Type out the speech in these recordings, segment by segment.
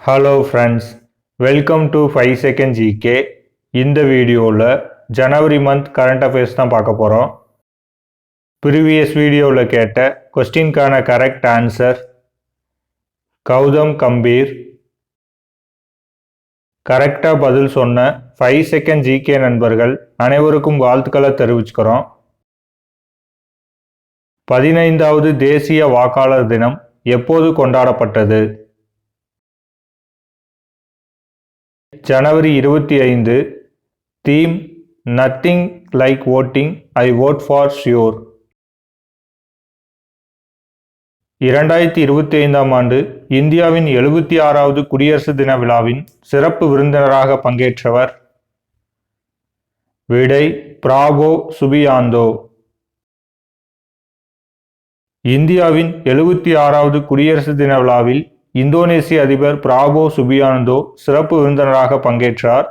Hello friends welcome to five second GK இந்த வீடியோவில் ஜனவரி month current affairs தான் பார்க்க போகிறோம் ப்ரீவியஸ் வீடியோவில் கேட்ட கொஸ்டின்கான கரெக்ட் ஆன்சர் கௌதம் கம்பீர். கரெக்டாக பதில் சொன்ன ஃபைவ் செகண்ட் ஜிகே நண்பர்கள் அனைவருக்கும் வாழ்த்துக்களை தெரிவிச்சுக்கிறோம். பதினைந்தாவது தேசிய வாக்காளர் தினம் எப்போது கொண்டாடப்பட்டது? ஜனவரி இருபத்தி ஐந்து theme nothing like voting I vote for sure. இரண்டாயிரத்தி இருபத்தி ஐந்தாம் ஆண்டு இந்தியாவின் எழுபத்தி ஆறாவது குடியரசு தின விழாவின் சிறப்பு விருந்தினராக பங்கேற்றவர் விடை பிராகோ சுபியாந்தோ. இந்தியாவின் எழுபத்தி ஆறாவது குடியரசு தின விழாவில் இந்தோனேசிய அதிபர் பிராபோ சுபியானந்தோ சிறப்பு விருந்தினராக பங்கேற்றார்.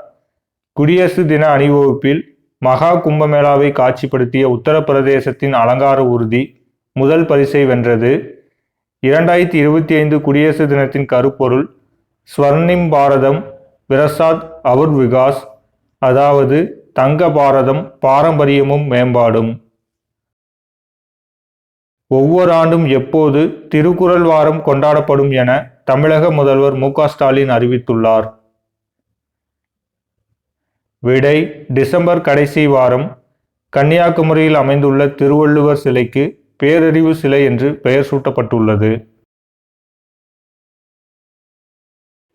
குடியரசு தின அணிவகுப்பில் மகா கும்பமேளாவை காட்சிப்படுத்திய உத்தரப்பிரதேசத்தின் அலங்கார ஊர்தி முதல் பரிசை வென்றது. இரண்டாயிரத்தி இருபத்தி ஐந்து குடியரசு தினத்தின் கருப்பொருள் ஸ்வர்ணிம் பாரதம் விரசாத் அவுர் விகாஸ் அதாவது தங்க பாரதம் பாரம்பரியமும் மேம்பாடும். ஒவ்வொரு ஆண்டும் எப்போது திருக்குறள் வாரம் கொண்டாடப்படும் என தமிழக முதல்வர் மு ஸ்டாலின் அறிவித்துள்ளார். விடை டிசம்பர் கடைசி வாரம் கன்னியாகுமரியில் அமைந்துள்ள திருவள்ளுவர் சிலைக்கு பேரறிவு சிலை என்று பெயர் சூட்டப்பட்டுள்ளது.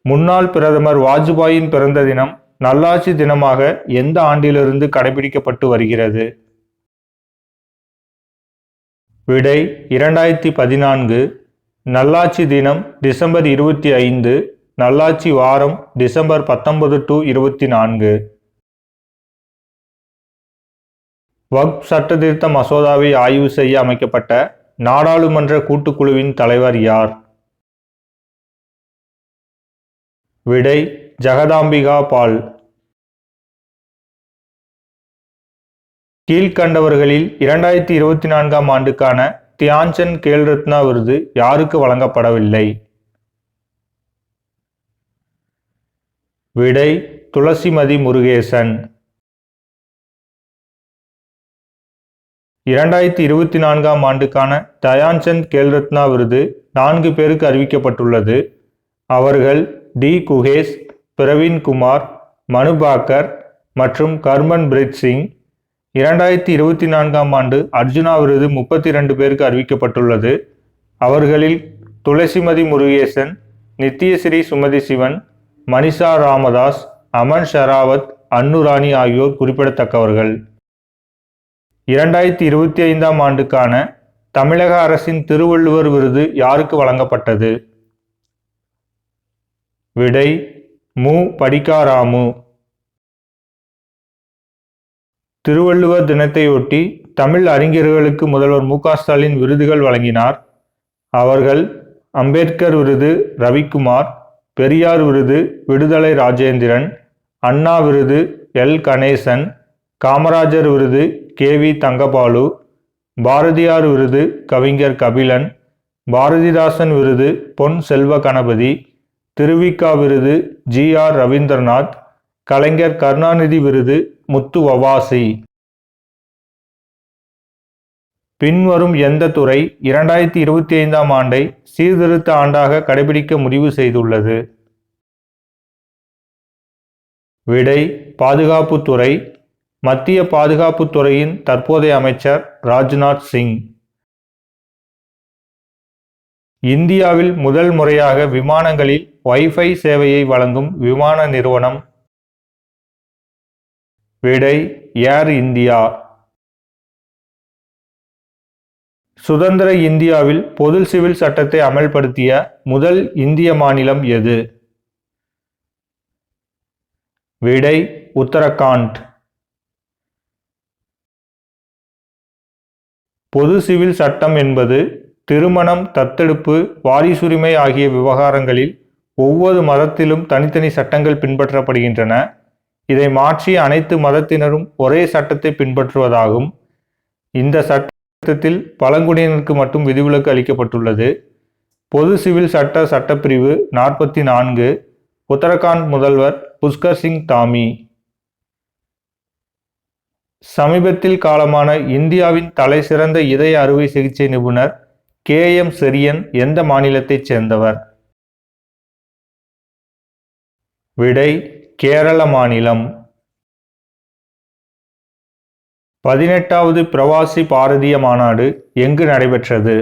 முன்னாள் பிரதமர் வாஜ்பாயின் பிறந்த தினம் நல்லாட்சி தினமாக எந்த ஆண்டிலிருந்து கடைபிடிக்கப்பட்டு வருகிறது? விடை இரண்டாயிரத்தி பதினான்கு நல்லாட்சி தினம் டிசம்பர் இருபத்தி ஐந்து நல்லாட்சி வாரம் டிசம்பர் பத்தொன்பது டு இருபத்தி நான்கு. வக் சட்டத்திருத்த மசோதாவை ஆய்வு செய்ய அமைக்கப்பட்ட நாடாளுமன்ற கூட்டுக்குழுவின் தலைவர் யார்? விடை ஜெகதாம்பிகா பால். கீழ்கண்டவர்களில் இரண்டாயிரத்தி இருபத்தி நான்காம் ஆண்டுக்கான தியான்சந்த் கேல்ரத்னா விருது யாருக்கு வழங்கப்படவில்லை? விடை துளசிமதி முருகேசன். இரண்டாயிரத்தி இருபத்தி நான்காம் ஆண்டுக்கான தயான்சந்த் கேல்ரத்னா விருது நான்கு பேருக்கு அறிவிக்கப்பட்டுள்ளது. அவர்கள் டி. குகேஷ் பிரவீன் குமார் மனுபாக்கர் மற்றும் கர்மன் பிரீத் சிங் இரண்டாயிரத்தி இருபத்தி நான்காம் ஆண்டு அர்ஜுனா விருது முப்பத்தி ரெண்டு பேருக்கு அறிவிக்கப்பட்டுள்ளது. அவர்களில் துளசிமதி முருகேசன் நித்யஸ்ரீ சுமதி சிவன் மணிஷா ராமதாஸ் அமன் ஷராவத் அன்னுராணி ஆகியோர் குறிப்பிடத்தக்கவர்கள். இரண்டாயிரத்தி இருபத்தி ஐந்தாம் ஆண்டுக்கான தமிழக அரசின் திருவள்ளுவர் விருது யாருக்கு வழங்கப்பட்டது? விடை மு. படிக்காராமு திருவள்ளுவர் தினத்தையொட்டி தமிழ் அறிஞர்களுக்கு முதல்வர் மு ஸ்டாலின் விருதுகள் வழங்கினார். அவர்கள் அம்பேத்கர் விருது ரவிக்குமார் பெரியார் விருது விடுதலை ராஜேந்திரன் அண்ணா விருது எல். கணேசன் காமராஜர் விருது கே. வி. தங்கபாலு பாரதியார் விருது கவிஞர் கபிலன் பாரதிதாசன் விருது பொன் செல்வ கணபதி திருவிக்கா விருது ஜி. ஆர். ரவீந்திரநாத் கலைஞர் கருணாநிதி விருது முத்து வவாசி பின்வரும் எந்த துறை இரண்டாயிரத்தி இருபத்தி ஐந்தாம் ஆண்டை சீர்திருத்த ஆண்டாக கடைபிடிக்க முடிவு செய்துள்ளது? விடை பாதுகாப்புத்துறை மத்திய பாதுகாப்புத்துறையின் தற்போதைய அமைச்சர் ராஜ்நாத் சிங். இந்தியாவில் முதல் முறையாக விமானங்களில் வைஃபை சேவையை வழங்கும் விமான நிறுவனம் விடை ஏர் இந்தியா. சுதந்திர இந்தியாவில் பொது சிவில் சட்டத்தை அமல்படுத்திய முதல் இந்திய மாநிலம் எது? விடை உத்தரகாண்ட். பொது சிவில் சட்டம் என்பது திருமணம் தத்தெடுப்பு வாரிசுரிமை ஆகிய விவகாரங்களில் ஒவ்வொரு மதத்திலும் தனித்தனி சட்டங்கள் பின்பற்றப்படுகின்றன. இதை மாற்றி அனைத்து மதத்தினரும் ஒரே சட்டத்தை பின்பற்றுவதாகும். இந்த சட்டத்தில் பழங்குடியினருக்கு மட்டும் விதிவிலக்கு அளிக்கப்பட்டுள்ளது. பொது சிவில் சட்ட சட்டப்பிரிவு நாற்பத்தி நான்கு உத்தரகாண்ட் முதல்வர் புஷ்கர் சிங் தாமி. சமீபத்தில் காலமான இந்தியாவின் தலைசிறந்த இதய அறுவை சிகிச்சை நிபுணர் கே. எம். செரியன் எந்த மாநிலத்தைச் சேர்ந்தவர்? விடை கேரள மாநிலம். பதினெட்டாவது பிரவாசி பாரதிய மாநாடு எங்கு நடைபெற்றது?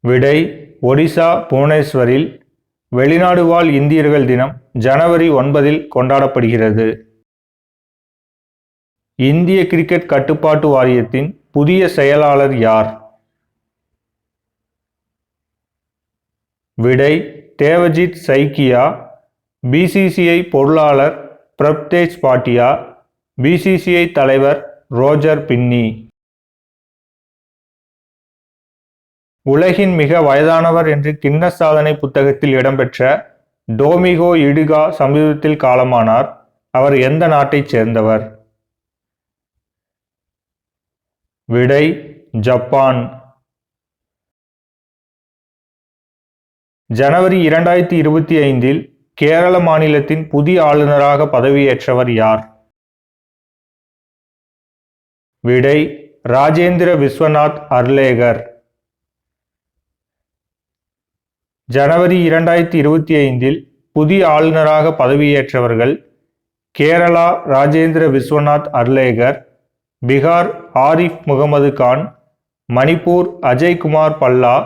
விடை ஒடிசா புவனேஸ்வரில் வெளிநாடு வாழ் இந்தியர்கள் தினம் ஜனவரி ஒன்பதில் கொண்டாடப்படுகிறது. இந்திய கிரிக்கெட் கட்டுப்பாட்டு வாரியத்தின் புதிய செயலாளர் யார்? விடை தேவஜித் சைக்கியா பிசிசிஐ பொருளாளர் பிரப்தேஜ் பாட்டியா பிசிசிஐ தலைவர் ரோஜர் பின்னி. உலகின் மிக வயதானவர் என்று கின்னஸ் சாதனை புத்தகத்தில் இடம்பெற்ற டோமிகோ இடுகா சமீபத்தில் காலமானார். அவர் எந்த நாட்டைச் சேர்ந்தவர்? விடை ஜப்பான். ஜனவரி இரண்டாயிரத்தி இருபத்தி ஐந்தில் கேரள மாநிலத்தின் புதிய ஆளுநராக பதவியேற்றவர் யார்? விடை ராஜேந்திர விஸ்வநாத் அர்லேகர். ஜனவரி இரண்டாயிரத்தி இருபத்தி ஐந்தில் புதிய ஆளுநராக பதவியேற்றவர்கள் கேரளா ராஜேந்திர விஸ்வநாத் அர்லேகர் பீகார் ஆரிஃப் முகமது கான் மணிப்பூர் அஜய்குமார் பல்லா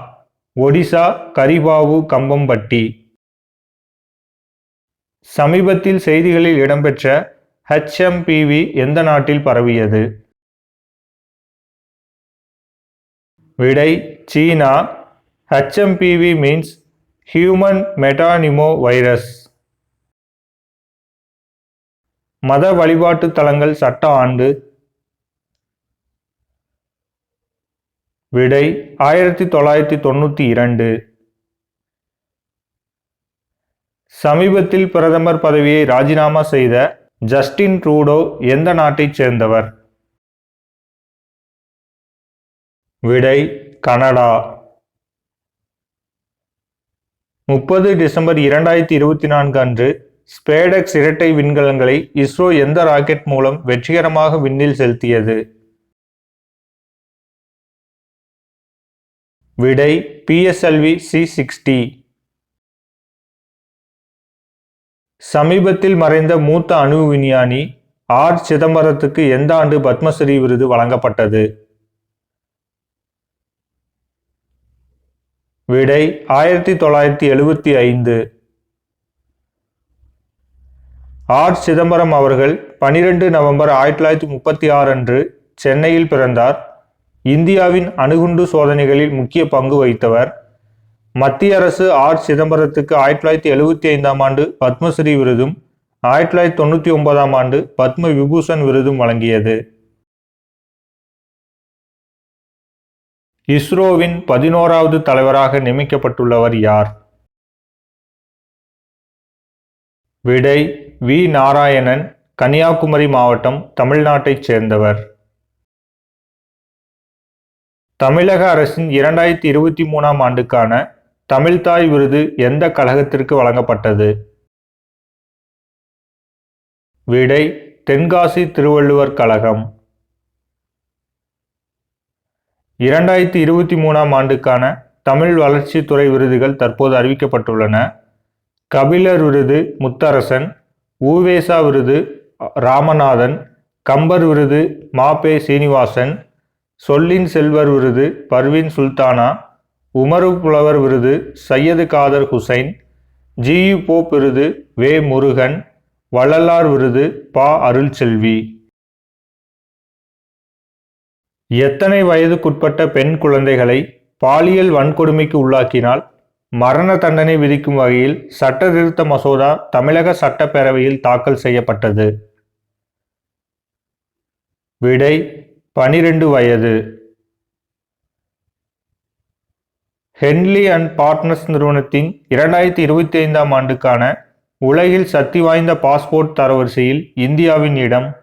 ஒடிசா கரிபாவு கம்பம்பட்டி. சமீபத்தில் செய்திகளில் இடம்பெற்ற ஹெச்எம்பிவி எந்த நாட்டில் பரவியது? விடை சீனா. HMPV means human metapneumovirus மத வழிபாட்டு தலங்கள் சட்ட ஆண்டு விடை ஆயிரத்தி தொள்ளாயிரத்தி தொண்ணூற்றி இரண்டு. சமீபத்தில் பிரதமர் பதவியை ராஜினாமா செய்த ஜஸ்டின் ட்ரூடோ எந்த நாட்டைச் சேர்ந்தவர்? விடை கனடா. முப்பது டிசம்பர் இரண்டாயிரத்தி இருபத்தி நான்கு அன்று ஸ்பேடெக்ஸ் இரட்டை விண்கலங்களை இஸ்ரோ எந்த ராக்கெட் மூலம் வெற்றிகரமாக விண்ணில் செலுத்தியது? விடை பிஎஸ்எல்வி சி சிக்ஸ்டி சமீபத்தில் மறைந்த மூத்த அணு விஞ்ஞானி ஆர். சிதம்பரத்துக்கு எந்த ஆண்டு பத்மஸ்ரீ விருது வழங்கப்பட்டது? விடை ஆயிரத்தி தொள்ளாயிரத்தி எழுபத்தி ஐந்து. ஆர். சிதம்பரம் அவர்கள் பனிரெண்டு நவம்பர் ஆயிரத்தி தொள்ளாயிரத்தி முப்பத்தி ஆறு அன்று சென்னையில் பிறந்தார். இந்தியாவின் அணுகுண்டு சோதனைகளில் முக்கிய பங்கு வகித்தவர். மத்திய அரசு ஆர். சிதம்பரத்துக்கு ஆயிரத்தி தொள்ளாயிரத்தி எழுபத்தி ஐந்தாம் ஆண்டு பத்மஸ்ரீ விருதும் ஆயிரத்தி தொள்ளாயிரத்தி தொண்ணூற்றி ஒன்பதாம் ஆண்டு பத்ம விபூஷன் விருதும் வழங்கியது. இஸ்ரோவின் பதினோராவது தலைவராக நியமிக்கப்பட்டுள்ளவர் யார்? விடை வி. நாராயணன் கன்னியாகுமரி மாவட்டம் தமிழ்நாட்டைச் சேர்ந்தவர். தமிழக அரசின் இரண்டாயிரத்தி இருபத்தி மூணாம் ஆண்டுக்கான தமிழ்தாய் விருது எந்த கழகத்திற்கு வழங்கப்பட்டது? விடை தென்காசி திருவள்ளுவர் கழகம். இரண்டாயிரத்தி இருபத்தி மூணாம் ஆண்டுக்கான தமிழ் வளர்ச்சித்துறை விருதுகள் தற்போது அறிவிக்கப்பட்டுள்ளன. கபிலர் விருது முத்தரசன் ஊவேசா விருது ராமநாதன் கம்பர் விருது மாபே சீனிவாசன் சொல்லின் செல்வர் விருது பர்வீன் சுல்தானா உமரு புலவர் விருது சையது காதர் ஹுசைன் ஜியு போப் விருது வே முருகன் வள்ளலார் விருது பா அருள்செல்வி. எத்தனை வயதுக்குட்பட்ட பெண் குழந்தைகளை பாலியல் வன்கொடுமைக்கு உள்ளாக்கினால் மரண தண்டனை விதிக்கும் வகையில் சட்ட திருத்த மசோதா தமிழக சட்டப்பேரவையில் தாக்கல் செய்யப்பட்டது. விடை பனிரெண்டு வயது. ஹென்லி அண்ட் பார்ட்னர்ஸ் நிறுவனத்தின் இரண்டாயிரத்தி இருபத்தி ஐந்தாம் ஆண்டுக்கான உலகில் சக்தி வாய்ந்த பாஸ்போர்ட் தரவரிசையில் இந்தியாவின் இடம்.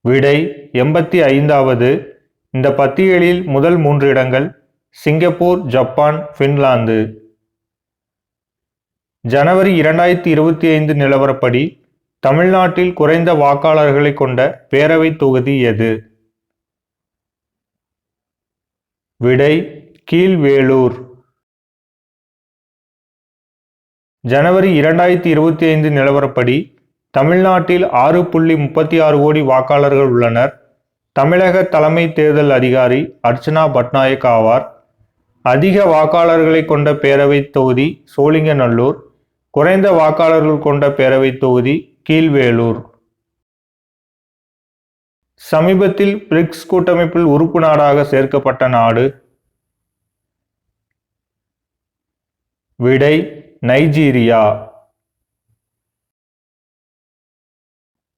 விடை எண்பத்தி ஐந்தாவது. இந்த பட்டியலில் முதல் மூன்று இடங்கள் சிங்கப்பூர் ஜப்பான் பின்லாந்து. ஜனவரி இரண்டாயிரத்தி இருபத்தி ஐந்து நிலவரப்படி தமிழ்நாட்டில் குறைந்த வாக்காளர்களை கொண்ட பேரவைத் தொகுதி எது? விடை கீழ்வேளூர். ஜனவரி இரண்டாயிரத்தி இருபத்தி ஐந்து நிலவரப்படி தமிழ்நாட்டில் ஆறு புள்ளி முப்பத்தி ஆறு கோடி வாக்காளர்கள் உள்ளனர். தமிழக தலைமை தேர்தல் அதிகாரி அர்ச்சனா பட்நாயக் ஆவார். அதிக வாக்காளர்களை கொண்ட பேரவைத் தொகுதி சோழிங்கநல்லூர் குறைந்த வாக்காளர்கள் கொண்ட பேரவைத் தொகுதி கீழ்வேளூர். சமீபத்தில் பிரிக்ஸ் கூட்டமைப்பில் உறுப்பு நாடாக சேர்க்கப்பட்ட நாடு விடை நைஜீரியா.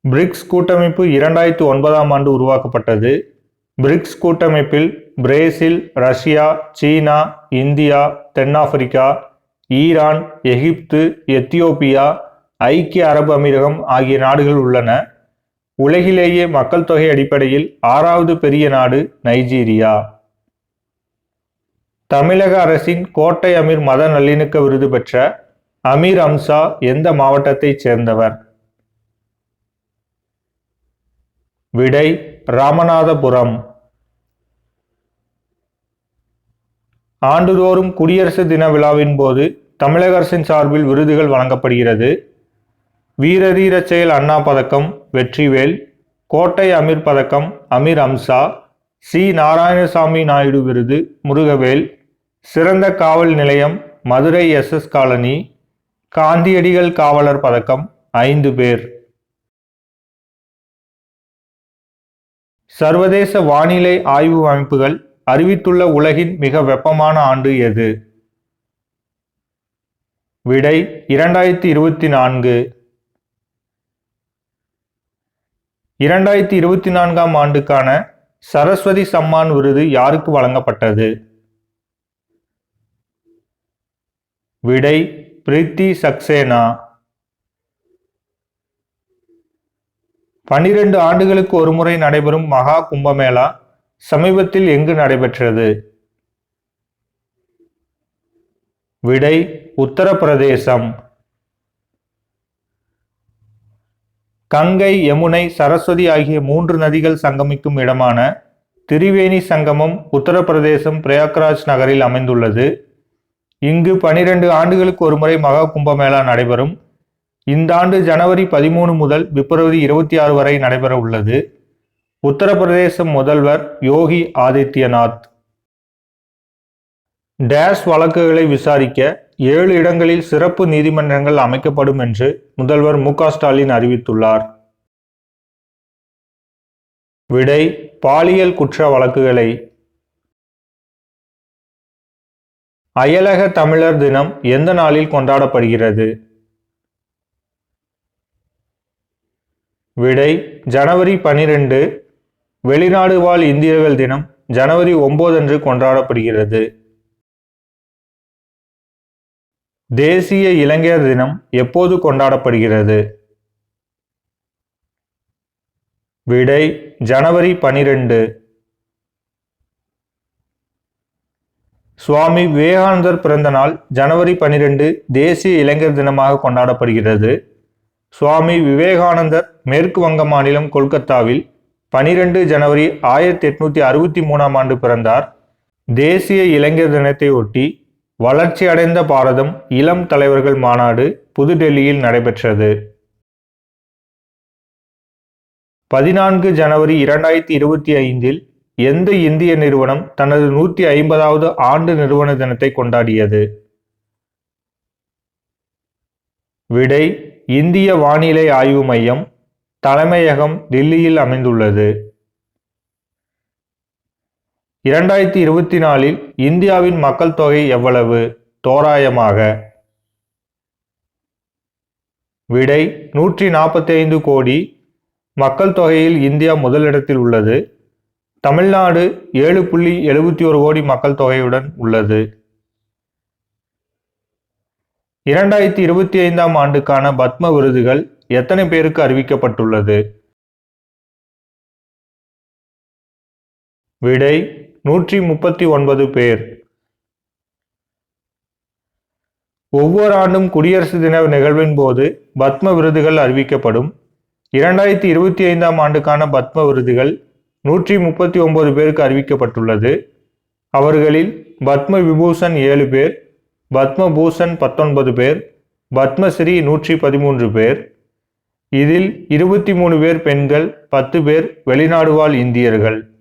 பிரிக்ஸ் கூட்டமைப்பு இரண்டாயிரத்தி ஒன்பதாம் ஆண்டு உருவாக்கப்பட்டது. பிரிக்ஸ் கூட்டமைப்பில் பிரேசில் ரஷ்யா சீனா இந்தியா தென்னாப்பிரிக்கா ஈரான் எகிப்து எத்தியோப்பியா ஐக்கிய அரபு அமீரகம் ஆகிய நாடுகள் உள்ளன. உலகிலேயே மக்கள் தொகை அடிப்படையில் ஆறாவது பெரிய நாடு நைஜீரியா. தமிழக அரசின் கோட்டை அமீர் மத நல்லிணக்க விருது பெற்ற அமீர் அம்சா எந்த மாவட்டத்தைச் சேர்ந்தவர்? விடை ராமநாதபுரம். ஆண்டுதோறும் குடியரசு தின விழாவின் போது தமிழக அரசின் சார்பில் விருதுகள் வழங்கப்படுகிறது. வீரதீர செயல் அண்ணா பதக்கம் வெற்றிவேல் கோட்டை அமீர் பதக்கம் அமீர் அம்சா சி. நாராயணசாமி நாயுடு விருது முருகவேல் சிறந்த காவல் நிலையம் மதுரை எஸ்எஸ் காலனி காந்தியடிகள் காவலர் பதக்கம் ஐந்து பேர். சர்வதேச வானிலை ஆய்வு அமைப்புகள் அறிவித்துள்ள உலகின் மிக வெப்பமான ஆண்டு எது? விடை இரண்டாயிரத்தி இருபத்தி நான்கு. இரண்டாயிரத்தி இருபத்தி நான்காம் ஆண்டுக்கான சரஸ்வதி சம்மான் விருது யாருக்கு வழங்கப்பட்டது? விடை பிரீத்தி சக்சேனா. பனிரெண்டு ஆண்டுகளுக்கு ஒருமுறை நடைபெறும் மகா கும்பமேளா சமீபத்தில் எங்கு நடைபெற்றது? விடை உத்தரப்பிரதேசம். கங்கை யமுனை சரஸ்வதி ஆகிய மூன்று நதிகள் சங்கமிக்கும் இடமான திரிவேணி சங்கமம் உத்தரப்பிரதேசம் பிரயாக்ராஜ் நகரில் அமைந்துள்ளது. இங்கு பனிரெண்டு ஆண்டுகளுக்கு ஒருமுறை மகா கும்பமேளா நடைபெறும். இந்த ஆண்டு ஜனவரி பதிமூணு முதல் பிப்ரவரி இருபத்தி ஆறு வரை நடைபெற உள்ளது. உத்தரப்பிரதேசம் முதல்வர் யோகி ஆதித்யநாத். டேஷ் வழக்குகளை விசாரிக்க ஏழு இடங்களில் சிறப்பு நீதிமன்றங்கள் அமைக்கப்படும் என்று முதல்வர் மு ஸ்டாலின் அறிவித்துள்ளார். விடை பாலியல் குற்ற வழக்குகளை. அயலக தமிழர் தினம் எந்த நாளில் கொண்டாடப்படுகிறது? விடை ஜனவரி பனிரெண்டு வெளிநாடு வாழ் இந்தியர்கள் தினம் ஜனவரி ஒன்பது அன்று கொண்டாடப்படுகிறது. தேசிய இளைஞர் தினம் எப்போது கொண்டாடப்படுகிறது? விடை ஜனவரி பனிரெண்டு. சுவாமி விவேகானந்தர் பிறந்த நாள் ஜனவரி பனிரெண்டு தேசிய இளைஞர் தினமாக கொண்டாடப்படுகிறது. சுவாமி விவேகானந்தர் மேற்கு வங்க மாநிலம் கொல்கத்தாவில் பனிரெண்டு ஜனவரி ஆயிரத்தி எட்நூத்தி அறுபத்தி மூணாம் ஆண்டு பிறந்தார். தேசிய இளைஞர் தினத்தை ஒட்டி வளர்ச்சி அடைந்த பாரதம் இளம் தலைவர்கள் மாநாடு புதுடெல்லியில் நடைபெற்றது. பதினான்கு ஜனவரி இரண்டாயிரத்தி இருபத்தி ஐந்தில் எந்த இந்திய நிறுவனம் தனது நூற்றி ஐம்பதாவது ஆண்டு நிறுவன தினத்தை கொண்டாடியது? விடை இந்திய வானிலை ஆய்வு மையம் தலைமையகம் டெல்லியில் அமைந்துள்ளது. இரண்டாயிரத்தி இருபத்தி நாலில் இந்தியாவின் மக்கள் தொகை எவ்வளவு? தோராயமாக. விடை நூற்றி நாற்பத்தி ஐந்து கோடி. மக்கள் தொகையில் இந்தியா முதலிடத்தில் உள்ளது. தமிழ்நாடு ஏழு புள்ளி எழுபத்தி ஒரு கோடி மக்கள் தொகையுடன் உள்ளது. இரண்டாயிரத்தி இருபத்தி ஐந்தாம் ஆண்டுக்கான பத்ம விருதுகள் எத்தனை பேருக்கு அறிவிக்கப்பட்டுள்ளது? விடை நூற்றி முப்பத்தி ஒன்பது பேர். ஒவ்வொரு ஆண்டும் குடியரசு தின நிகழ்வின் போது பத்ம விருதுகள் அறிவிக்கப்படும். இரண்டாயிரத்தி இருபத்தி ஐந்தாம் ஆண்டுக்கான பத்ம விருதுகள் நூற்றி முப்பத்தி ஒன்பது பேருக்கு அறிவிக்கப்பட்டுள்ளது. அவர்களில் பத்ம விபூஷன் ஏழு பேர் பத்ம பூஷன் பத்தொன்பது பேர் பத்மஸ்ரீ நூற்றி பதிமூன்று பேர். இதில் இருபத்தி மூணு பேர் பெண்கள் பத்து பேர் வெளிநாடு வாழ் இந்தியர்கள்.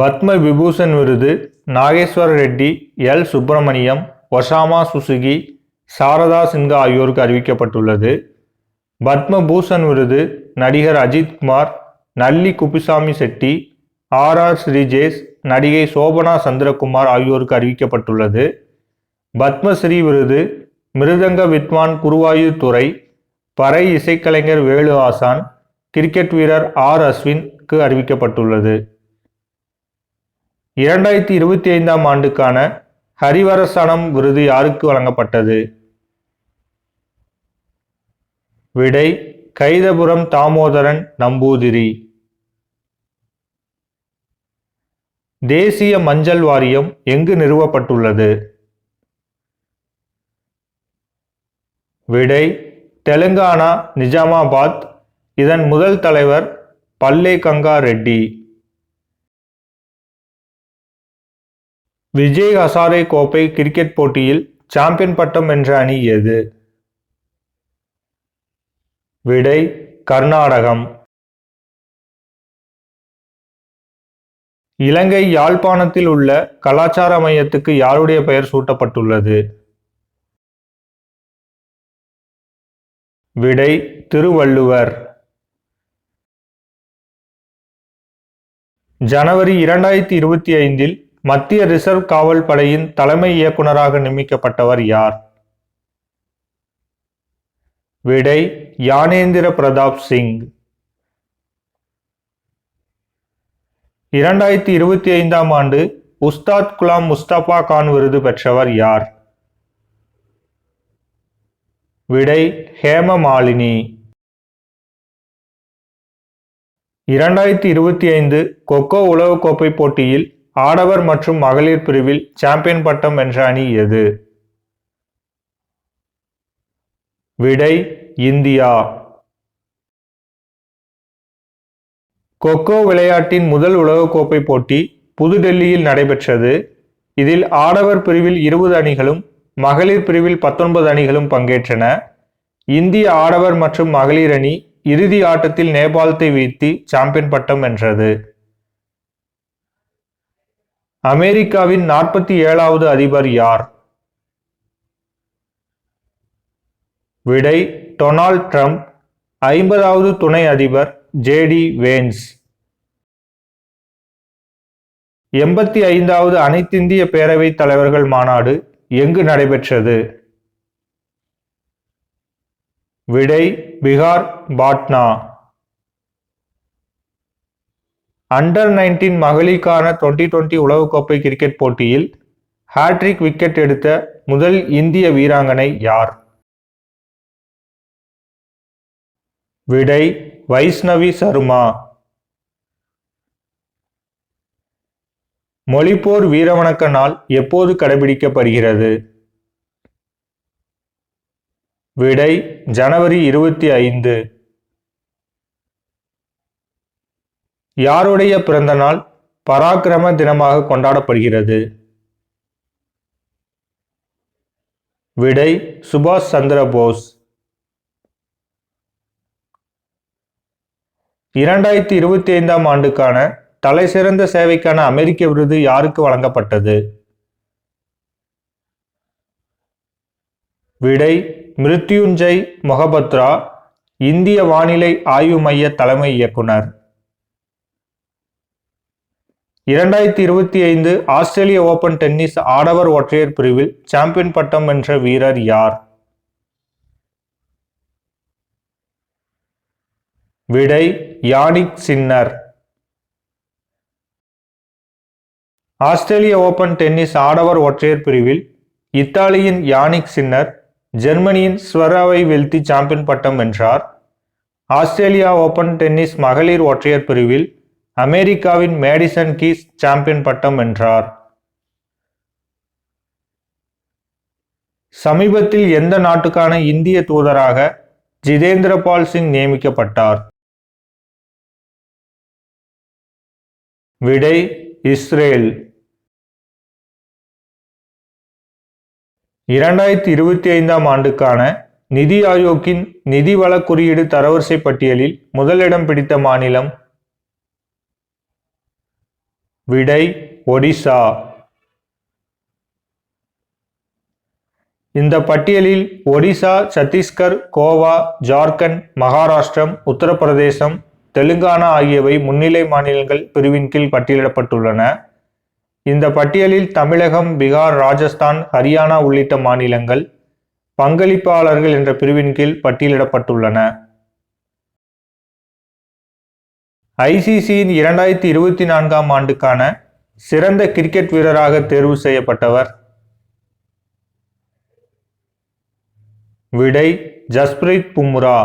பத்ம விபூஷன் விருது Nageswara Reddy L. Subramaniam Osamu Suzuki Sharda Sinha ஆகியோருக்கு அறிவிக்கப்பட்டுள்ளது. பத்ம பூஷன் விருது நடிகர் அஜித் குமார் நல்லி குப்புசாமி செட்டி ஆர். ஆர். ஸ்ரீஜேஷ் நடிகை சோபனா சந்திரகுமார் ஆகியோருக்கு அறிவிக்கப்பட்டுள்ளது. பத்மஸ்ரீ விருது மிருதங்க வித்வான் குருவாயூர் துறை பறை இசைக்கலைஞர் வேலு ஆசான் கிரிக்கெட் வீரர் ஆர். அஸ்வின்க்கு அறிவிக்கப்பட்டுள்ளது. இரண்டாயிரத்தி இருபத்தி ஐந்தாம் ஆண்டுக்கான ஹரிவரசனம் விருது யாருக்கு வழங்கப்பட்டது? விடை கைதபுரம் தாமோதரன் நம்பூதிரி. தேசிய மஞ்சள் வாரியம் எங்கு நிறுவப்பட்டுள்ளது? விடை தெலுங்கானா நிஜாமாபாத். இதன் முதல் தலைவர் பல்லே கங்கா ரெட்டி விஜய் ஹசாரே கோப்பை கிரிக்கெட் போட்டியில் சாம்பியன் பட்டம் வென்ற அணி எது? விடை கர்நாடகம். இலங்கை யாழ்ப்பாணத்தில் உள்ள கலாச்சார மையத்துக்கு யாருடைய பெயர் சூட்டப்பட்டுள்ளது? விடை திருவள்ளுவர். ஜனவரி இரண்டாயிரத்தி இருபத்தி ஐந்தில் மத்திய ரிசர்வ் காவல் படையின் தலைமை இயக்குநராக நியமிக்கப்பட்டவர் யார்? விடை யானேந்திர பிரதாப் சிங். இரண்டாயிரத்தி இருபத்தி ஐந்தாம் ஆண்டு உஸ்தாத் குலாம் முஸ்தபா கான் விருது பெற்றவர் யார்? விடை ஹேமமாலினி இரண்டாயிரத்தி இருபத்தி ஐந்து கொக்கோ உலகக்கோப்பை போட்டியில் ஆடவர் மற்றும் மகளிர் பிரிவில் சாம்பியன் பட்டம் வென்ற அணி எது? விடை இந்தியா. கொக்கோ விளையாட்டின் முதல் உலகக்கோப்பை போட்டி புதுடெல்லியில் நடைபெற்றது. இதில் ஆடவர் பிரிவில் இருபது அணிகளும் மகளிர் பிரிவில் பத்தொன்பது அணிகளும் பங்கேற்றன. இந்திய ஆடவர் மற்றும் மகளிர் அணி இறுதி ஆட்டத்தில் நேபாளத்தை வீழ்த்தி சாம்பியன் பட்டம் வென்றது. அமெரிக்காவின் நாற்பத்தி ஏழாவது அதிபர் யார்? விடை டொனால்ட் ட்ரம்ப். ஐம்பதாவது துணை அதிபர் ஜேடி வேன்ஸ். எண்பத்தி ஐந்தாவது அனைத்திந்திய பேரவைத் தலைவர்கள் மாநாடு எங்கு நடைபெற்றது? விடை பீகார் பாட்னா. அண்டர் நைன்டீன் மகளிருக்கான டுவெண்டி டுவெண்டி உலகக்கோப்பை கிரிக்கெட் போட்டியில் ஹாட்ரிக் விக்கெட் எடுத்த முதல் இந்திய வீராங்கனை யார்? விடை வைஷ்ணவி சர்மா. மொழிப்போர் வீரவணக்க நாள் எப்போது கடைபிடிக்கப்படுகிறது? விடை ஜனவரி இருபத்தி ஐந்து. யாருடைய பிறந்த நாள் பராக்கிரம தினமாக கொண்டாடப்படுகிறது? விடை சுபாஷ் சந்திர போஸ். இரண்டாயிரத்தி இருபத்தி ஐந்தாம் ஆண்டுக்கான தலை சிறந்த சேவைக்கான அமெரிக்க விருது யாருக்கு வழங்கப்பட்டது? விடை மிருத்யுஞ்சய் மொஹபத்ரா இந்திய வானிலை ஆய்வு மைய தலைமை இயக்குனர். இரண்டாயிரத்தி இருபத்தி ஐந்து ஆஸ்திரேலிய ஓபன் டென்னிஸ் ஆடவர் ஒற்றையர் பிரிவில் சாம்பியன் பட்டம் வென்ற வீரர் யார்? விடை யானிக் சின்னர். ஆஸ்திரேலிய ஓபன் டென்னிஸ் ஆடவர் ஒற்றையர் பிரிவில் இத்தாலியின் யானிக் சின்னர் ஜெர்மனியின் ஸ்வராவை வீழ்த்தி சாம்பியன் பட்டம் வென்றார். ஆஸ்திரேலியா ஓபன் டென்னிஸ் மகளிர் ஒற்றையர் பிரிவில் அமெரிக்காவின் மேடிசன் கீஸ் சாம்பியன் பட்டம் வென்றார். சமீபத்தில் எந்த நாட்டுக்கான இந்திய தூதராக ஜிதேந்திர பால் சிங் நியமிக்கப்பட்டார்? விடை இஸ்ரேல். இரண்டாயிரத்தி இருபத்தி ஐந்தாம் ஆண்டுக்கான நிதி ஆயோக்கின் நிதி வள குறியீடு தரவரிசை பட்டியலில் முதலிடம் பிடித்த மாநிலம் விடை ஒடிசா. இந்த பட்டியலில் ஒடிசா சத்தீஸ்கர் கோவா ஜார்க்கண்ட் மகாராஷ்டிரம் உத்தரப்பிரதேசம் தெலுங்கானா ஆகியவை முன்னிலை மாநிலங்கள் பிரிவின் கீழ் பட்டியலிடப்பட்டுள்ளன. இந்த பட்டியலில் தமிழகம் பீகார் ராஜஸ்தான் ஹரியானா உள்ளிட்ட மாநிலங்கள் பங்களிப்பாளர்கள் என்ற பிரிவின் கீழ் பட்டியலிடப்பட்டுள்ளன. ஐசிசியின் இரண்டாயிரத்தி இருபத்தி நான்காம் ஆண்டுக்கான சிறந்த கிரிக்கெட் வீரராக தேர்வு செய்யப்பட்டவர். விடை ஜஸ்பிரீத் பும்ரா.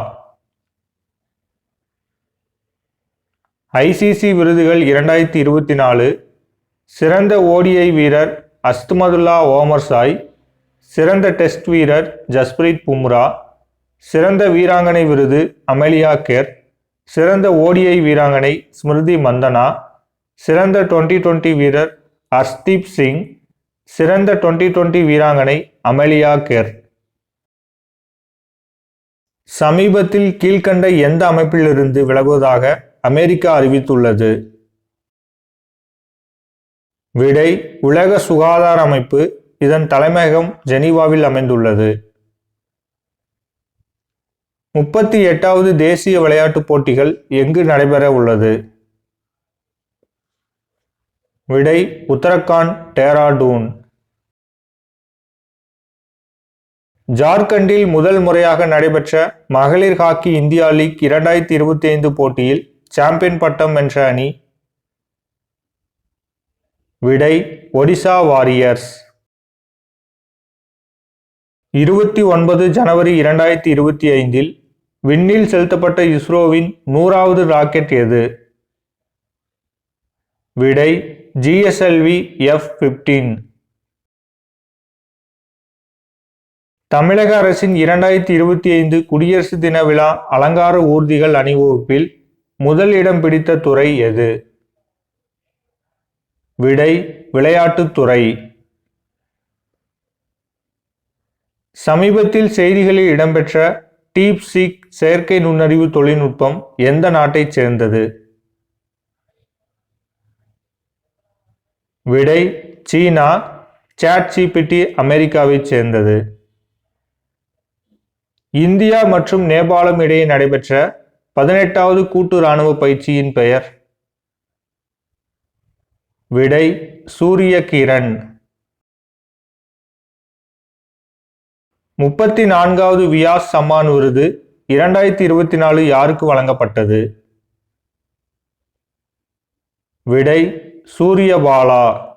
ஐசிசி விருதுகள் இரண்டாயிரத்தி இருபத்தி நாலு சிறந்த ஓடிஐ வீரர் அஸ்துமதுல்லா ஓமர் சாய் சிறந்த டெஸ்ட் வீரர் ஜஸ்பிரீத் பும்ரா சிறந்த வீராங்கனை விருது அமெலியா கேர் சிறந்த ஓடிஐ வீராங்கனை ஸ்மிருதி மந்தனா சிறந்த டுவெண்ட்டி டுவெண்ட்டி வீரர் ஹர்ஷ்தீப் சிங் சிறந்த டுவெண்ட்டி டுவெண்ட்டி வீராங்கனை அமலியா கேர். சமீபத்தில் கீழ்கண்ட எந்த அமைப்பிலிருந்து விலகுவதாக அமெரிக்கா அறிவித்துள்ளது? விடை உலக சுகாதார அமைப்பு இதன் தலைமையகம் ஜெனீவாவில் அமைந்துள்ளது. முப்பத்தி எட்டாவது தேசிய விளையாட்டுப் போட்டிகள் எங்கு நடைபெற உள்ளது? விடை உத்தரகாண்ட் டேராடூன். ஜார்க்கண்டில் முதல் முறையாக நடைபெற்ற மகளிர் ஹாக்கி இந்தியா லீக் இரண்டாயிரத்தி இருபத்தி ஐந்து போட்டியில் சாம்பியன் பட்டம் வென்ற அணி. விடை ஒடிசா வாரியர்ஸ். இருபத்தி ஒன்பது ஜனவரி இரண்டாயிரத்தி இருபத்தி ஐந்தில் விண்ணில் செலுத்தப்பட்ட இஸ்ரோவின் நூறாவது ராக்கெட் எது? விடை ஜிஎஸ்எல்வி எஃப் பிப்டீன் தமிழக அரசின் இரண்டாயிரத்தி இருபத்தி ஐந்து குடியரசு தின விழா அலங்கார ஊர்திகள் அணிவகுப்பில் முதல் இடம் பிடித்த துறை எது? விடை விளையாட்டுத்துறை சமீபத்தில் செய்திகளில் இடம்பெற்ற டீப் சீக் செயற்கை நுண்ணறிவு தொழில்நுட்பம் எந்த நாட்டைச் சேர்ந்தது? விடை சீனா சாட் ஜிபிடி அமெரிக்காவைச் சேர்ந்தது. இந்தியா மற்றும் நேபாளம் இடையே நடைபெற்ற பதினெட்டாவது கூட்டு இராணுவ பயிற்சியின் பெயர். விடை சூரிய கிரண். முப்பத்தி நான்காவது வியாஸ் சம்மான் விருது இரண்டாயிரத்தி இருபத்தி நாலு யாருக்கு வழங்கப்பட்டது? விடை சூரியபாலா.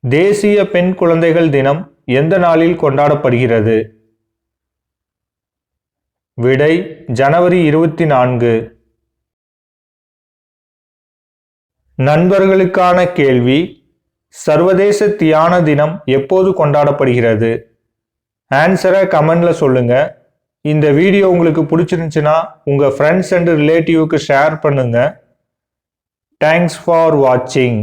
தேசிய பெண் குழந்தைகள் தினம் எந்த நாளில் கொண்டாடப்படுகிறது? விடை ஜனவரி இருபத்தி நான்கு நண்பர்களுக்கான கேள்வி சர்வதேச தியான தினம் எப்போது கொண்டாடப்படுகிறது? ஆன்சரை கமெண்ட்ல சொல்லுங்க. இந்த வீடியோ உங்களுக்கு பிடிச்சிருந்துச்சுன்னா உங்கள் ஃப்ரெண்ட்ஸ் அண்ட் ரிலேட்டிவ்க்கு ஷேர் பண்ணுங்கள் தேங்க்ஸ் ஃபார் வாட்சிங்